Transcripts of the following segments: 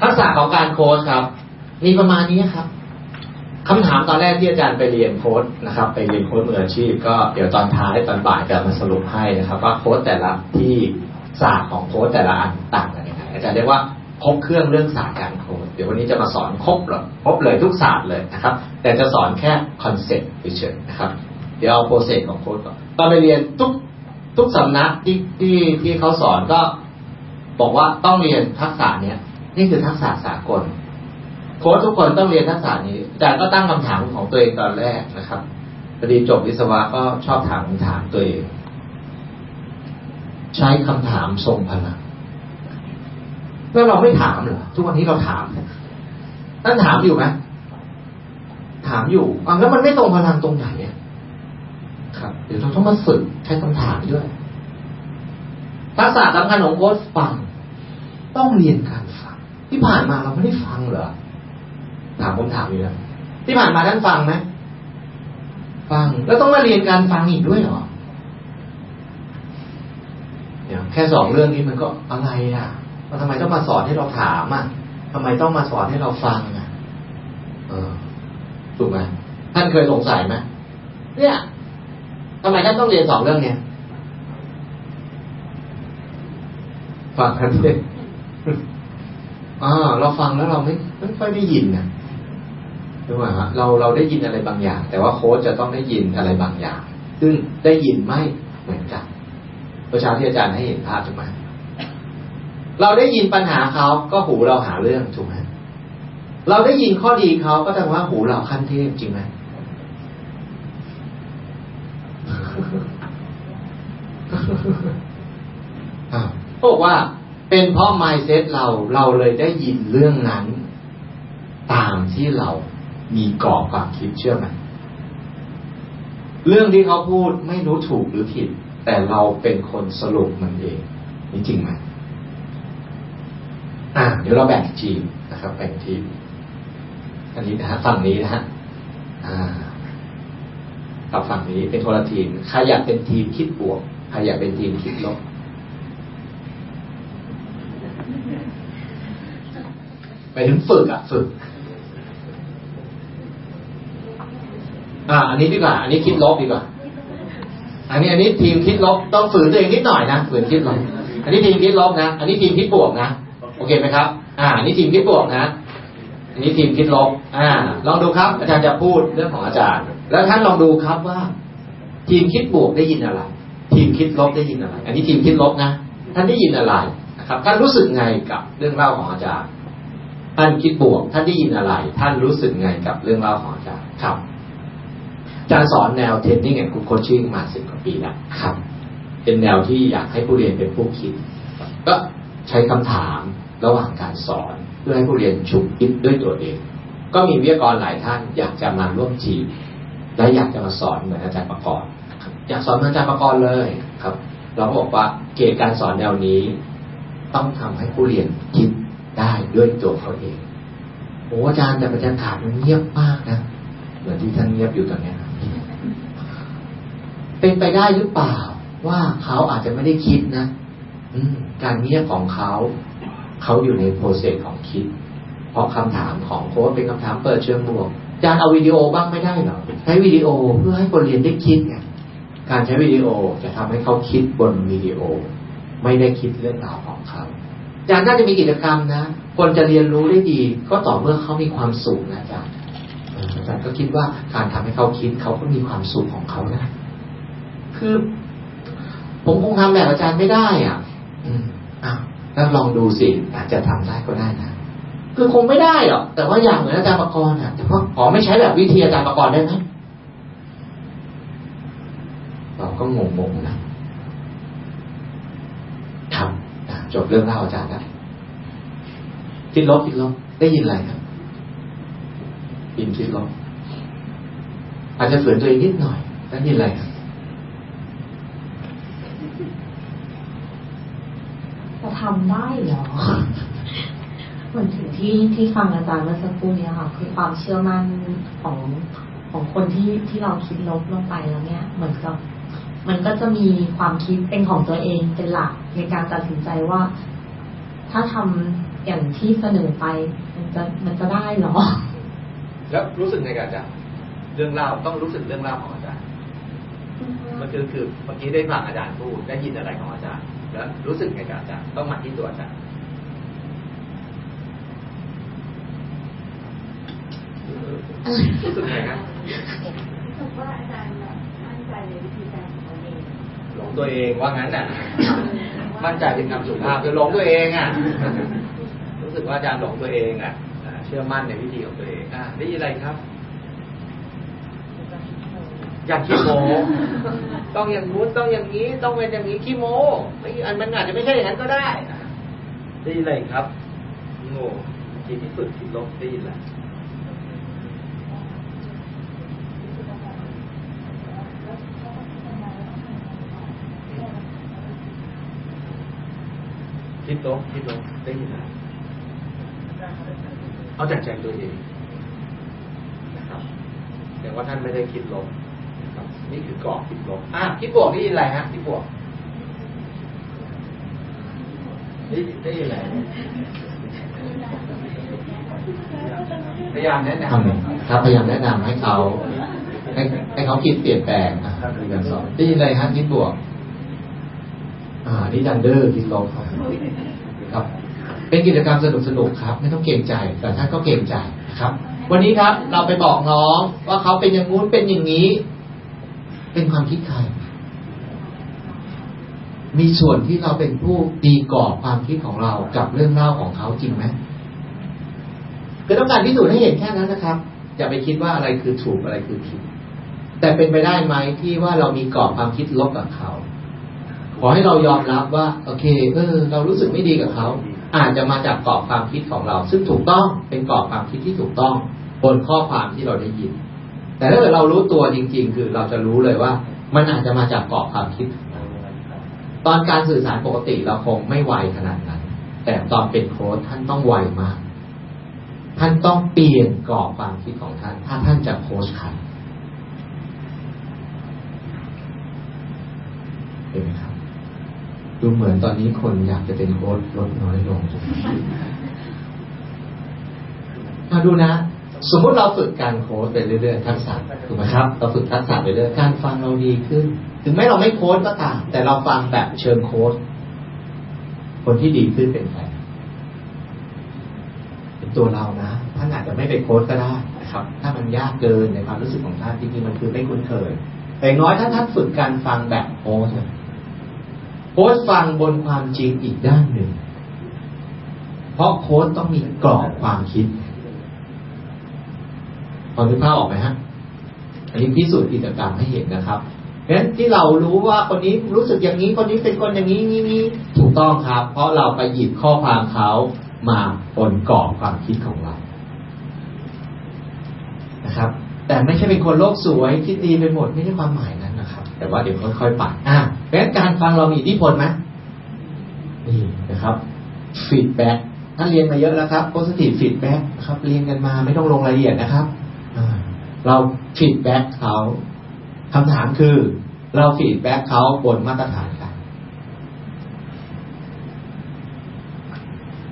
ทักษะของการโค้ชครับ มีประมาณนี้ครับคำถามตอนแรกที่อาจารย์ไปเรียนโค้ดนะครับ ไปเรียนโค้ดมืออาชีพ ก็เดี๋ยวตอนท้ายตอนบ่ายจะมาสรุปให้นะครับ ว่าโค้ดแต่ละที่ศาสตร์ของโค้ดแต่ละอันต่างกันยังไงอาจารย์เรียกว่าครบเครื่องเรื่องศาสตร์การโค้ดเดี๋ยววันนี้จะมาสอนครบเลยครบเลยทุกศาสตร์เลยนะครับ แต่จะสอนแค่คอนเซ็ปต์เฉยๆนะครับเดี๋ยวเอาโปรเซสของโค้ดก่อนตอนไปเรียนทุกทุกสำนักที่ที่ที่เขาสอนก็บอกว่าต้องเรียนทักษะเนี้ย นี่คือทักษะสากลโค้ชทุกคนต้องเรียนทักษะนี้อาจารย์ก็ตั้งคำถามของตัวเองตอนแรกนะครับพอดีจบวิศวะก็ชอบถามคำถามตัวเอง ใช้คำถามทรงพลังแล้วเราไม่ถามเหรอทุกวันนี้เราถามท่นถามอยู่ไหมถามอยู่อะแล้วมันไม่ตรงพลังตรงไหนอะครับเดี๋ยวเราต้องมาฝึกใช้คำถามด้วยทักษะสำคัญของโค้ชฟัง ต้องเรียนการฟัง ที่ผ่านมาเราไม่ได้ฟังเหรอถามผมถามอยู่แล้วที่ผ่านมาท่านฟังไหมฟัง แล้วต้องมาเรียนการฟังอีกด้วยเหรอเนี่ยแค่สองเรื่องนี้มันก็อะไรอะมันทำไมต้องมาสอนให้เราถามอะทำไมต้องมาสอนให้เราฟังอะ เออถูกไหมท่านเคยสงสัยไหมเนี่ยทำไมท่านต้องเรียนสองเรื่องเนี้ยฟังกันเลย อ่าเราฟังแล้วเราไม่ไม่ค่อยได้ยินนะรู้ไหมฮะเราเราได้ยินอะไรบางอย่าง แต่ว่าโค้ชจะต้องได้ยินอะไรบางอย่าง ซึ่งได้ยินไม่เหมือนกันประชาที่อาจารย์ให้เห็นภาพถูกไหมเราได้ยินปัญหาเขาก็หูเราหาเรื่องถูกไหมเราได้ยินข้อดีเขาก็แสดงว่าหูเราขั้นเทพจริงไหมอ่าบอกว่า เป็นเพราะ mindset เราเราเลยได้ยินเรื่องนั้น ตามที่เรามีกรอบความคิดเชื่อไหมเรื่องที่เขาพูดไม่รู้ถูกหรือผิด แต่เราเป็นคนสรุปมันเองนี่จริงไหมอ่าเดี๋ยวเราแบ่งทีมนะครับ แบ่งทีมอันนี้นะฮะฝั่งนี้นะฮะอ่ากับฝั่งนี้เป็นคนละทีมใครอยากเป็นทีมคิดบวกใครอยากเป็นทีมคิดลบไป ถึงฝึกอะฝึก อ่า อันนี้ดีกว่า อันนี้คิดลบดีกว่า อันนี้ อันนี้ทีมคิดลบต้องฝืนตัวเองนิดหน่อยนะฝืนคิดลบอันนี้ทีมคิดลบนะ อันนี้ทีมคิดบวกนะ โอเคไหมครับ อ่า อันนี้ทีมคิดบวกนะ อันนี้ทีมคิดลบ อ่า ลองดูครับ อาจารย์จะพูดเรื่องของอาจารย์ แล้วท่านลองดูครับว่า ทีมคิดบวกได้ยินอะไร ทีมคิดลบได้ยินอะไร อันนี้ทีมคิดลบนะ ท่านได้ยินอะไรนะครับ ท่านรู้สึกไงกับเรื่องเล่าของอาจารย์ ท่านคิดบวก ท่านได้ยินอะไร ท่านรู้สึกไงกับเรื่องเล่าของอาจารย์ครับอาจารย์สอนแนวเทรนนิ่งแอนด์คูโคชชิ่งมาสิบกว่าปีแล้วครับ เป็นแนวที่อยากให้ผู้เรียนเป็นผู้คิด ก็ใช้คำถามระหว่างการสอน เพื่อให้ผู้เรียนฉุกคิดด้วยตัวเอง ก็มีวิทยากรหลายท่านอยากจะมาร่วมทีมและอยากจะมาสอนเหมือนอาจารย์ประกรณ์อยากสอนเหมือนอาจารย์ประกรณ์เลยครับ เราก็บอกว่าเกณฑ์การสอนแนวนี้ ต้องทำให้ผู้เรียนคิด ได้ด้วยตัวเขาเองโอ้อาจารย์แต่บรรยากาศมันเงียบมากนะเหมือนที่ท่านเงียบอยู่ตอนนี้เป็นไปได้หรือเปล่า ว่าเขาอาจจะไม่ได้คิดนะอืการเงียบของเขา เขาอยู่ในโปรเซสของคิด เพราะคำถามของโค้ชเป็นคำถามเปิดเชิงบวกอาจารย์เอาวิดีโอบ้างไม่ได้หรอใช้วิดีโอเพื่อให้คนเรียนได้คิดไงการใช้วิดีโอจะทำให้เขาคิดบนวิดีโอ ไม่ได้คิดเรื่องราวของเขา จารย์น่าจะมีกิจกรรมนะคนจะเรียนรู้ได้ดี ก็ต่อเมื่อเขามีความสุขนะอาจารย์อาจารย์ก็คิดว่าการทำให้เขาคิดเขาก็มีความสุขของเขานะคือ ผมคงทำแบบอาจารย์ไม่ได้อะ อืมอะแล้วลองดูสิอาจจะทำได้ก็ได้นะคือคงไม่ได้หรอกแต่ว่าอย่างเหมือนอาจารย์ประกรณ์อะแต่ว่าขอไม่ใช้แบบวิธีอาจารย์ประกรณ์ได้ไหมเราก็งงๆนะครับอะ จบเรื่องเล่าอาจารย์แล้วคิดลบคิดลบได้ยินอะไรครับยินคิดลบอาจจะฝืนตัวเองนิดหน่อยได้ยินอะไรครับจะทำได้เหรอเหมือนถึงที่ที่ฟังอาจารย์เมื่อสักครู่เนี้ค่ะ คือความเชื่อมั่นของของคนที่ที่เราคิดลบลงไปแล้วเนี่ย เหมือนกับ มันก็จะมีความคิดเป็นของตัวเองเป็นหลักในการตัดสินใจว่า ถ้าทำอย่างที่เสนอไป มันจะมันจะได้เหรอ แล้วรู้สึกไงกับอาจารย์เรื่องเล่าต้องรู้สึกเรื่องเล่าของอาจารย์มันคือคือเมื่อกี้ได้ฟังอาจารย์พูดได้ยินอะไรของอาจารย์ แล้วรู้สึกไงกับอาจารย์ต้องมาที่ตัวอาจารย์รู้สึกไงครับรู้สึกว่าอาจารย์แบบมั่นใจในวิธีการของตัวเอง หลงตัวเองว่างั้นน่ะ มั่นใจเป็นคำสุภาพคือหลงตัวเองอะ รู้สึกว่าอาจารย์หลงตัวเองอะเชื่อมั่นในวิธีของตัวเองอะได้ยินอะไรครับ อยากขี้โมต้องอย่างนู้นต้องอย่างนี้ ต้องเป็นอย่างนี้ขี้โมไม่อันมันอาจจะไม่ใช่อย่างนั้นก็ได้ได้ยินอะไรครับโง่ทีที่ฝึกคิดลบได้ยินอะไร คิดลบคิดลบได้ยินอะไรเอาจากใจตัวเองนะครับแต่ว่าท่านไม่ได้คิดลบนะครับ นี่คือกรอบคิดลบอะคิดบวกได้ยินอะไรฮะคิดบวกได้ได้ยินอะไรพยายามแนะนทำไงครับพยายามแนะนำให้เขาให้ให้เขาคิดเปลี่ยนแปลงนะครับในการสอนได้ยินอะไรครับคิดบวก อ่านี่ดันเดอร์คิดลบครับครับ เป็นกิจกรรมสนุกสนุกๆครับ ไม่ต้องเกรงใจ แต่ท่านก็เกรงใจนะครับ วันนี้ครับ เราไปบอกน้องว่าเขาเป็นอย่างงู้นเป็นอย่างนี้ เป็นความคิดใครมีส่วนที่เราเป็นผู้ตีกรอบความคิดของเรากับเรื่องเล่าของเขาจริงไหมคือต้องการพิสูจน์ให้เห็นแค่นั้นนะครับ อย่าไปคิดว่าอะไรคือถูกอะไรคือผิดแต่เป็นไปได้ไหมที่ว่าเรามีกรอบความคิดลบกับเขา ขอให้เรายอมรับว่า โอเค เออ เรารู้สึกไม่ดีกับเขา อาจจะมาจากกรอบความคิดของเรา ซึ่งถูกต้องเป็นกรอบความคิดที่ถูกต้องบนข้อความที่เราได้ยิน แต่ถ้าเกิดเรารู้ตัวจริง ๆ คือเราจะรู้เลยว่า มันอาจจะมาจากกรอบความคิด ตอนการสื่อสารปกติเราคงไม่ไวขนาดนั้น แต่ตอนเป็นโค้ชท่านต้องไวมาก ท่านต้องเปลี่ยนกรอบความคิดของท่าน ถ้าท่านจะโค้ชใครเห็นไหมครับ ดูเหมือนตอนนี้คนอยากจะเป็นโค้ชลดน้อยลงมาดูนะ สมมุติเราฝึกการโค้ชไปเรื่อยๆทักษะถูกไหมครับ เราฝึกทักษะไปเรื่อยการฟังเราดีขึ้น ถึงแม้เราไม่โค้ชก็ตาม แต่เราฟังแบบเชิงโค้ชคนที่ดีขึ้นเป็นใครเป็นตัวเรานะท่านอาจจะไม่ไปโค้ดก็ได้นะครับ ถ้ามันยากเกินในความรู้สึกของท่านจริงๆมันคือไม่คุ้นเคยแต่น้อยถ้าท่านฝึกการฟังแบบโค้ชอะโค้ชฟังบนความจริงอีกด้านหนึ่ง เพราะโค้ชต้องมีกรอบความคิดพอนึกภาพออกไหมฮะ อันนี้พิสูจน์กิจกรรมให้เห็นนะครับเพราะฉะนั้นที่เรารู้ว่าคนนี้รู้สึกอย่างนี้คนนี้เป็นคนอย่างนี้นี้นี้ถูกต้องครับ เพราะเราไปหยิบข้อความเขามาบนกรอบความคิดของเรา นะครับ แต่ไม่ใช่เป็นคนโลกสวยคิดดีไปหมดไม่ใช่ความหมาย แต่ว่าเดี๋ยวค่อยๆปัดอะเพราะฉะนั้นการฟังเรามีอิทธิพลไหมนี่นะครับ feedback ท่านเรียนมาเยอะแล้วครับ positive feedback ครับ เรียนกันมาไม่ต้องลงรายละเอียดนะครับเรา feedback เขาคำถามคือ เรา feedback เขาบนมาตรฐานกัน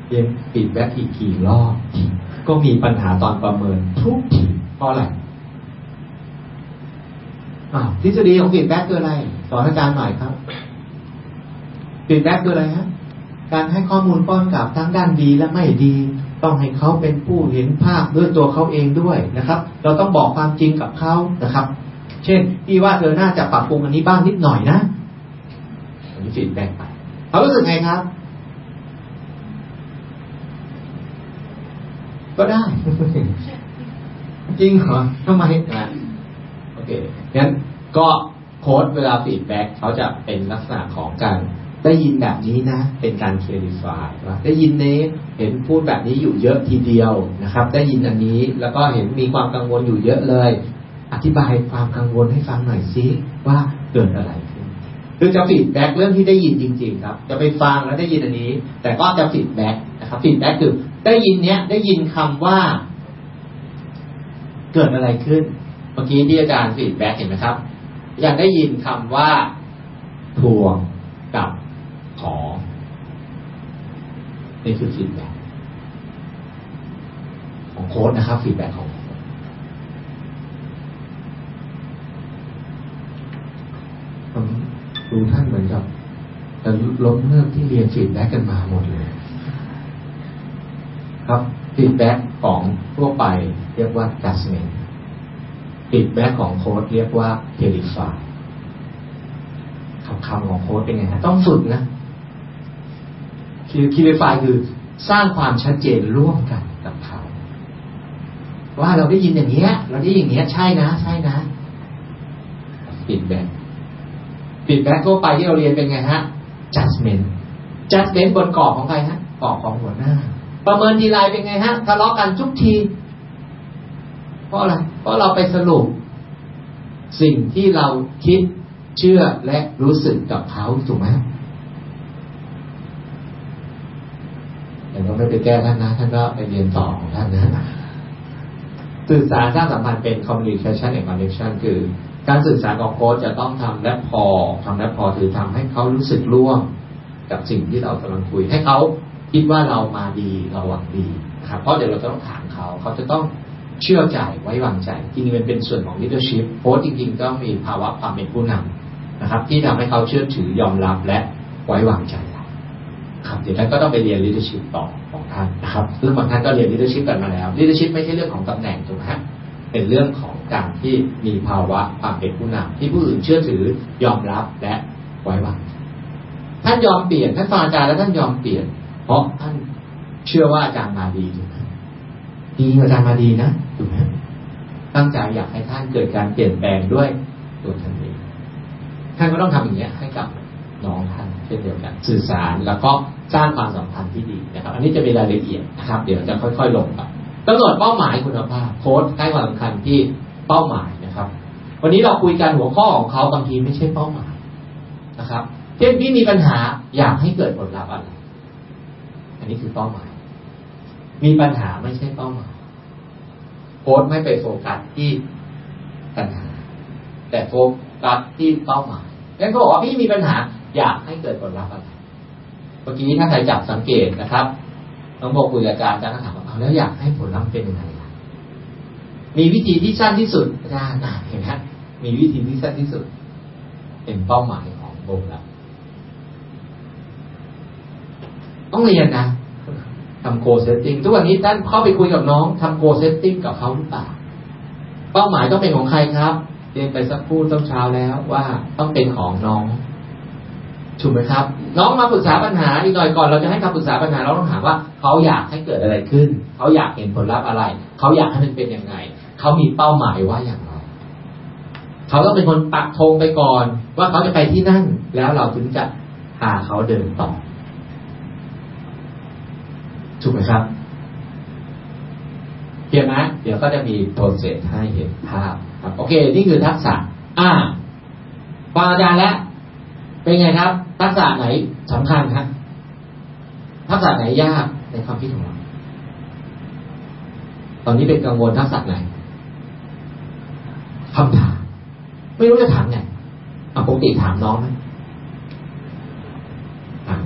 เรียน feedback อีกกี่รอบก็มีปัญหาตอนประเมินทุกทีเพราะอะไร ทฤษฎีของ feedback คืออะไรสอนอาจารย์หน่อยครับ feedback คืออะไรฮะการให้ข้อมูลป้อนกลับทั้งด้านดีและไม่ดี ต้องให้เขาเป็นผู้เห็นภาพด้วยตัวเขาเองด้วยนะครับ เราต้องบอกความจริงกับเขานะครับ เช่นพี่ว่าเธอน่าจะปรับปรุงอันนี้บ้างนิดหน่อยนะอันนี้ฟีดแบ็กไปเขารู้สึกไงครับ ก็ได้ จริงเหรอทำไมอะ โอเคงั้นก็โค้ดเวลาฟีดแบ็กเขาจะเป็นลักษณะของการได้ยินแบบนี้นะ เป็นการเคลิฟายว่าได้ยินนี้เห็นพูดแบบนี้อยู่เยอะทีเดียวนะครับ ได้ยินอันนี้แล้วก็เห็นมีความกังวลอยู่เยอะเลย อธิบายความกังวลให้ฟังหน่อยซิว่าเกิดอะไรขึ้นคือจะฟีดแบ็กเรื่องที่ได้ยินจริง ๆ ครับ จะไปฟังแล้วได้ยินอันนี้ แต่ก็จะฟีดแบ็กนะครับฟีดแบ็กคือได้ยินเนี้ยได้ยินคำว่า เกิดอะไรขึ้น มื่อกี้ที่อาจารย์ฟีดแบ็กเห็นไหมครับอาจารย์ได้ยินคำว่าทวงกับขอนี่คือฟีดแบ็กของโค้ดนะครับฟีดแบ็กของโค้ดผมดูท่านเหมือนกับจะล้มเลิกที่เรียนฟีดแบ็กกันมาหมดเลย ครับฟีดแบ็กของทั่วไปเรียกว่า judgment ฟีดแบ็กของโค้ดเรียกว่า verify คำคำของโค้ดเป็นไงฮะต้องฝึกนะคือ verify คือสร้างความชัดเจนร่วมกันกับเขา ว่าเราได้ยินอย่างเงี้ย เราได้ยินอย่างเงี้ยใช่นะ ใช่นะฟีดแบ็กฟีดแบ็กทั่วไปที่เราเรียนเป็นไงฮะ judgment judgment บนกรอบของใครฮะกรอบของหัวหน้า ประเมินทีไรเป็นไงฮะทะเลาะกันทุกที เพราะอะไร เพราะเราไปสรุป สิ่งที่เราคิดเชื่อและรู้สึกกับเขาถูกไหมแต่ก็ไม่ไปแก้ท่านนะ ท่านก็ไปเรียนต่อของท่านนะสื่อสารสร้างสัมพันธ์เป็น communication and connection คือการสื่อสารของโค้ชจะต้องทำและพอทำและพอคือทำให้เขารู้สึกร่วมกับสิ่งที่เรากำลังคุย ให้เขาคิดว่าเรามาดีเราหวังดีนะครับเพราะเดี๋ยวเราจะต้องถามเขา เขาจะต้อง เชื่อใจไว้วางใจจริงๆมันเป็นส่วนของ leadership โค้ชจริงๆต้องมีภาวะความเป็นผู้นำนะครับ ที่ทำให้เขาเชื่อถือยอมรับและไว้วางใจครับเดี๋ยวท่านก็ต้องไปเรียน leadership ต่อของท่านนะครับซึ่งบางท่านก็เรียน leadership กันมาแล้ว leadership ไม่ใช่เรื่องของตำแหน่งถูกไหมฮะเป็นเรื่องของการที่มีภาวะความเป็นผู้นำที่ผู้อื่นเชื่อถือยอมรับและไว้วางใจท่านยอมเปลี่ยนท่านฟังอาจารย์แล้วท่านยอมเปลี่ยน เพราะท่านเชื่อว่าอาจารย์มาดีถูกไหมดีอาจารย์มาดีนะ ถูกไหมตั้งใจอยากให้ท่านเกิดการเปลี่ยนแปลงด้วยตัวท่านเองท่านก็ต้องทำอย่างนี้ให้กับน้องท่านเช่นเดียวกัน สื่อสารแล้วก็สร้างความสัมพันธ์ที่ดีนะครับ อันนี้จะเป็นรายละเอียดนะครับ เดี๋ยวจะค่อย ๆ ลงไปกำหนดเป้าหมายคุณภาพโค้ดให้ความสำคัญที่เป้าหมายนะครับ วันนี้เราคุยกันหัวข้อของเขาบางทีไม่ใช่เป้าหมายนะครับ เช่นพี่มีปัญหาอยากให้เกิดผลลัพธ์อะไรอันนี้คือเป้าหมาย มีปัญหาไม่ใช่เป้าหมาย ค้ดไม่ไปโฟกัสที่ปัญหา แต่โฟกัสที่เป้าหมายงั้นก็บอกว่าพี่มีปัญหา อยากให้เกิดผลลัพธ์อะไรเมื่อกี้ถ้าใครจับสังเกตนะครับน้องโบคุยอาจารย์อาจารย์ก็ถามว่าเอาแล้วอยากให้ผลลัพธ์เป็นยังไงล่ะมีวิธีที่สั้นที่สุดอาจารย์อะเห็นไหมมีวิธีที่สั้นที่สุด เป็นเป้าหมายของโบแล้วต้องเรียนนะ ทำโกเซตติ้งทุกวันนี้ท่านเข้าไปคุยกับน้องทำโกเซตติ้งกับเขาหรือเปล่าเป้าหมายต้องเป็นของใครครับเรียนไปสักครู่ต้นเช้าแล้วว่าต้องเป็นของน้องถูกไหมครับ น้องมาปรึกษาปัญหาอีกหน่อยก่อนเราจะให้คำปรึกษาปัญหาเราต้องถามว่า เขาอยากให้เกิดอะไรขึ้น เขาอยากเห็นผลลัพธ์อะไร เขาอยากให้มันเป็นยังไง เขามีเป้าหมายว่าอย่างไรเขาต้องเป็นคนปักธงไปก่อน ว่าเขาจะไปที่นั่น แล้วเราถึงจะพาเขาเดินต่อ ถูกไหมครับเขียนไหมเดี๋ยวก็จะมีโปรเซสให้เห็นภาพครับ โอเค นี่คือทักษะ อ่าฟังอาจารย์แล้วเป็นไงครับ ทักษะไหนสำคัญครับทักษะไหนยากในความคิดของเราตอนนี้เป็นกังวลทักษะไหนคำถามไม่รู้จะถามไงอะปกติถามน้องไหมถาม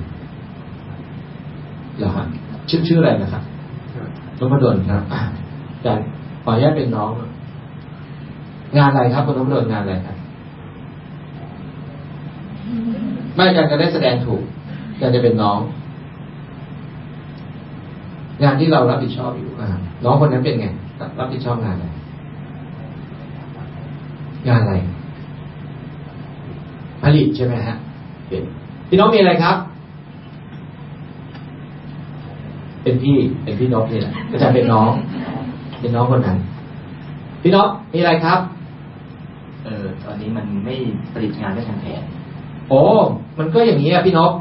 เหรอครับ ชื่อชื่ออะไรนะครับนพดลครับอะอาจารย์ขออนุญาตเป็นน้อง งานอะไรครับคุณนพดลงานอะไรครับไม่อาจารย์จะได้แสดงถูกอาจารย์จะเป็นน้อง งานที่เรารับผิดชอบอยู่อ่าน้องคนนั้นเป็นไงรับผิดชอบงานอะไรงานอะไรผลิตใช่ไหมฮะเป็นพี่น้องมีอะไรครับ เป็นพี่เป็นพี่นกนี่แหละอาจารย์เป็นน้อง เป็นน้องคนนั้น พี่นกมีอะไรครับ เออตอนนี้มันไม่ผลิตงานได้ทันแผนโอ้มันก็อย่างนี้อะพี่นก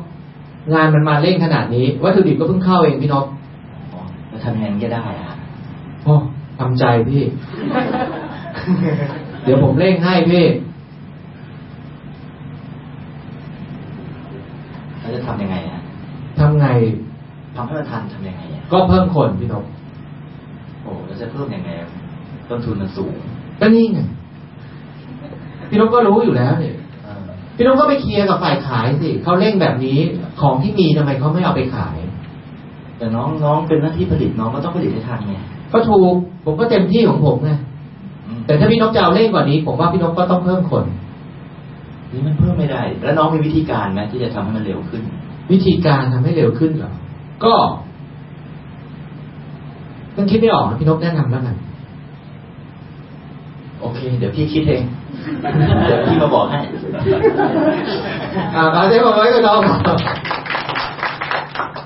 งานมันมาเร่งขนาดนี้วัตถุดิบก็เพิ่งเข้าเองพี่นกอ๋อแล้วทำยังไงมันจะได้อะโอ้ทำใจพี่ เดี๋ยวผมเร่งให้พี่ ทำให้มันทันทำยังไงก็เพิ่มคนพี่นกโอ้แล้วจะเพิ่มยังไงต้นทุนมันสูงก็นี่ไงพี่นกก็รู้อยู่แล้วเนี่ยพี่นกก็ไปเคลียร์กับฝ่ายขายสิเขาเร่งแบบนี้ของที่มีทำไมเขาไม่เอาไปขาย แต่น้องน้องเป็นหน้าที่ผลิตน้องก็ต้องผลิตให้ทันไงก็ถูกผมก็เต็มที่ของผมไงแต่ถ้าพี่นกจะเอาเร่งกว่านี้ ผมว่าพี่นกก็ต้องเพิ่มคนนี่มันเพิ่มไม่ได้ แล้วน้องมีวิธีการไหมที่จะทำให้มันเร็วขึ้น วิธีการทำให้เร็วขึ้นเหรอ ก็ต้องคิดไม่ออกพี่นกแนะนำแล้วกันโอเค เดี๋ยวพี่คิดเอง เดี๋ยวพี่มาบอกให้ อ่ามาใช้บอกไว้ก็น้อง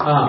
อ่า